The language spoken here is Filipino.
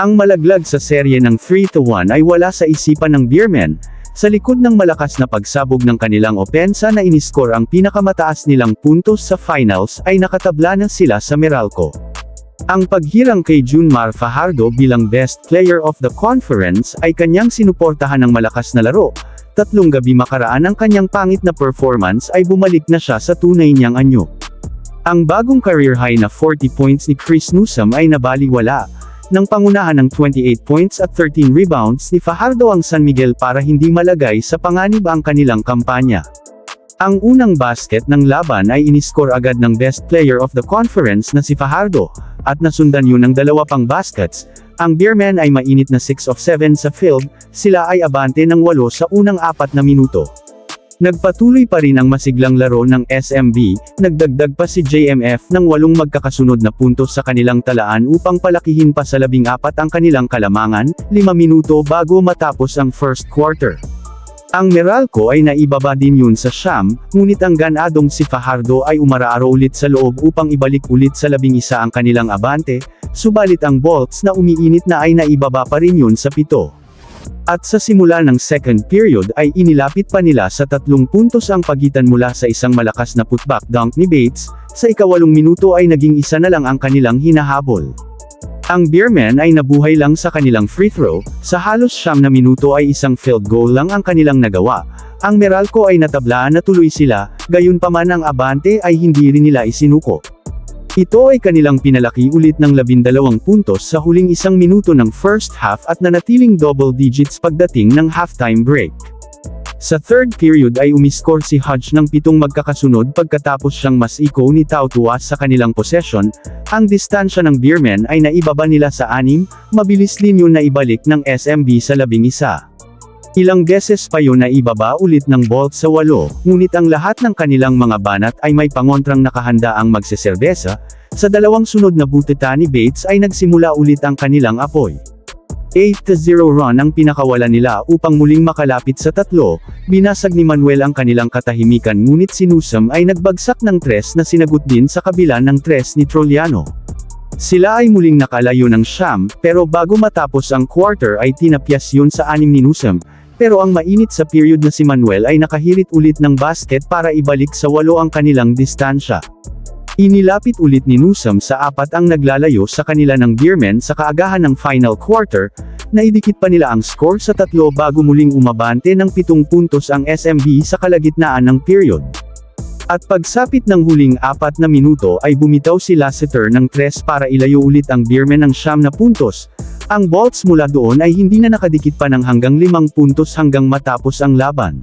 Ang malaglag sa serye ng 3-1 ay wala sa isipan ng Beermen, sa likod ng malakas na pagsabog ng kanilang opensa na iniskor ang pinakamataas nilang puntos sa finals ay nakatabla na sila sa Meralco. Ang paghirang kay Junmar Fajardo bilang Best Player of the Conference ay kanyang sinuportahan ng malakas na laro. Tatlong gabi makaraan ang kanyang pangit na performance ay bumalik na siya sa tunay niyang anyo. Ang bagong career high na 40 points ni Chris Newsom ay nabaliwala, nang pangunahan ng 28 points at 13 rebounds ni Fajardo ang San Miguel para hindi malagay sa panganib ang kanilang kampanya. Ang unang basket ng laban ay iniskor agad ng best player of the conference na si Fajardo, at nasundan yun ng dalawa pang baskets. Ang Beermen ay mainit na 6 of 7 sa field, sila ay abante ng 8 sa unang apat na minuto. Nagpatuloy pa rin ang masiglang laro ng SMB, nagdagdag pa si JMF ng walong magkakasunod na puntos sa kanilang talaan upang palakihin pa sa labing apat ang kanilang kalamangan, 5 minuto bago matapos ang first quarter. Ang Meralco ay naibaba din yun sa Sham, ngunit ang ganadong si Fajardo ay umaraaro ulit sa loob upang ibalik ulit sa labing isa ang kanilang abante, subalit ang Bolts na umiinit na ay naibaba pa rin yun sa pito. At sa simula ng second period ay inilapit pa nila sa tatlong puntos ang pagitan mula sa isang malakas na putback dunk ni Bates, sa ikawalong minuto ay naging isa na lang ang kanilang hinahabol. Ang Beermen ay nabuhay lang sa kanilang free throw, sa halos siyam na minuto ay isang field goal lang ang kanilang nagawa. Ang Meralco ay natablaan na tuloy sila, gayon pa man ang abante ay hindi rin nila isinuko. Ito ay kanilang pinalaki ulit ng labindalawang puntos sa huling isang minuto ng first half at nanatiling double digits pagdating ng halftime break. Sa third period ay umiskor si Hodge ng pitong magkakasunod pagkatapos siyang mas iko ni Tau Tuas sa kanilang possession, ang distansya ng Beermen ay naibaba nila sa anim, mabilis din yun na ibalik ng SMB sa labing isa. Ilang beses pa yun na ibaba ulit ng Bolt sa walo, ngunit ang lahat ng kanilang mga banat ay may pangontrang nakahanda ang magseserbesa, sa dalawang sunod na butita ni Bates ay nagsimula ulit ang kanilang apoy. 8-0 run ang pinakawala nila upang muling makalapit sa tatlo, binasag ni Manuel ang kanilang katahimikan ngunit si Newsom ay nagbagsak ng tres na sinagot din sa kabila ng tres ni Troliano. Sila ay muling nakalayo ng siyam, pero bago matapos ang quarter ay tinapyas yun sa anim ni Newsom, pero ang mainit sa period na si Manuel ay nakahirit ulit ng basket para ibalik sa walo ang kanilang distansya. Inilapit ulit ni Newsom sa apat ang naglalayo sa kanila ng Beermen sa kaagahan ng final quarter, naidikit pa nila ang score sa tatlo bago muling umabante ng pitong puntos ang SMB sa kalagitnaan ng period. At pagsapit ng huling apat na minuto ay bumitaw si Lassiter ng tres para ilayo ulit ang Beermen ng siyam na puntos. Ang Bolts mula doon ay hindi na nakadikit pa ng hanggang limang puntos hanggang matapos ang laban.